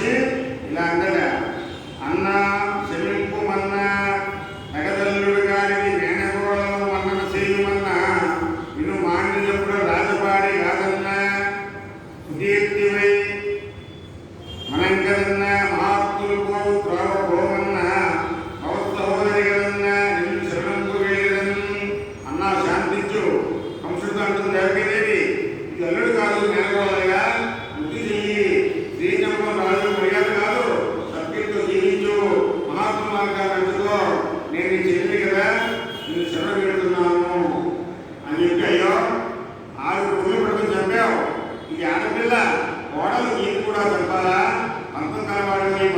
వచ్చి ఇలా అందట అన్న క్షమింపు మన్న నగదల్లుడు గారిని మేనగోళము మన్నన చేయమన్న విను మాండినప్పుడు రాజపాడి కాదన్న సుకీర్తివై మనంకదన్న మహాత్ములు పోవు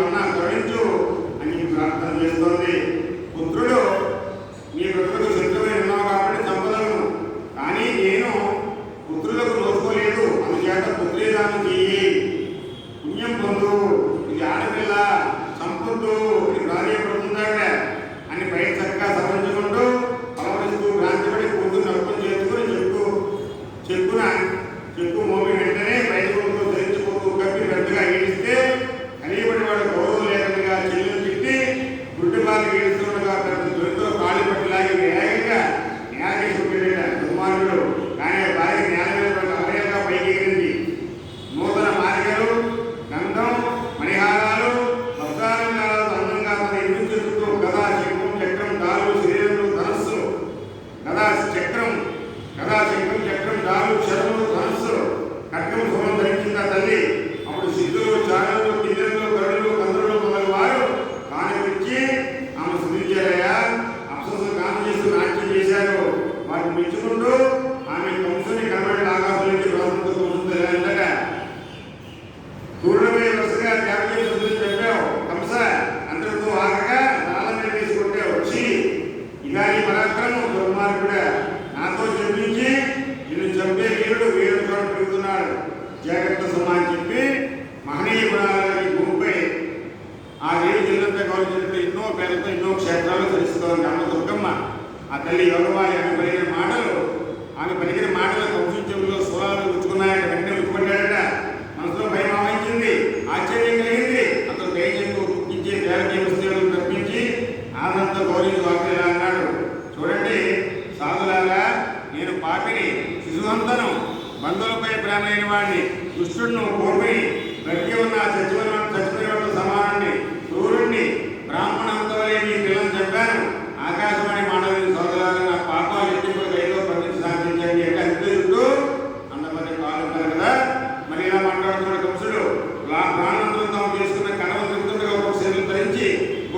కలవాడు నీ అని ప్రార్థన చేస్తోంది. కాళ్ళు పట్టిలాగి వేగంగా నేలకేసి పెట్టాడు దుర్మార్గుడు కానీ భార్య నేల అభయంగా పడి పైకి ఎగిరింది నూతన మార్గలు గంధం మణిహారాలు వస్త్రాలంకారాలు అందంగా తన ఇల్లు చెరుపుతూ గదా శంఖం చక్రం దారు శరీరంలో ధనస్సు. గదా చక్రం గదా శంఖం చక్రం దారు శరములు ధనస్సు. ఖడ్గం శుభం ధరించిందా తల్లి. దూరమే వరుసగా త్యాగం చేసి చెప్పావు. హంస అందరితో ఆగగా నాలమే తీసుకుంటే వచ్చి ఇలా ఈ పరాక్రమం దుర్మార్గుడా నాతో చెప్పించి నిన్ను చంపే వీరుడు వీరుడు చోట పెరుగుతున్నాడు జాగ్రత్త సమాన్ చెప్పి మహనీయ గుణాలకి భూమిపై ఆ దేవి జిల్లంతా గౌరవించినట్టు ఎన్నో పేర్లతో ఎన్నో క్షేత్రాలు తెలుస్తోంది అమ్మ దుర్గమ్మ ఆ తల్లి యోగమాలి ఆమె పలికిన మాటలు ఆమె పలికిన మాటలు కంసం ఇచ్చే దేవకీ వస్తువులను తప్పించి ఆనంద గౌరీకి వాక్యం అన్నాడు. చూడండి సాధులారా నేను పాపిని శిశువంతను బంధువులపై ప్రేమైన వాడిని దుష్టుడును పూర్విని బ్రతికి ఉన్న చచ్చిపోయిన చచ్చిపోయిన సమానాన్ని క్రూరుణ్ణి బ్రాహ్మణంతో మీ పిల్లలు చెప్పాను ఆకాశవాణి మానవుని సోదరాలు నా పాపాలు ఎట్టిపో గైలో పంపించి సాధించండి అంటే అంతేస్తూ అన్నమని కాలు కదా. మరి ఇలా మాట్లాడుతున్న కంసుడు ప్రాణంతో తాము చేసుకున్న కనవలసిన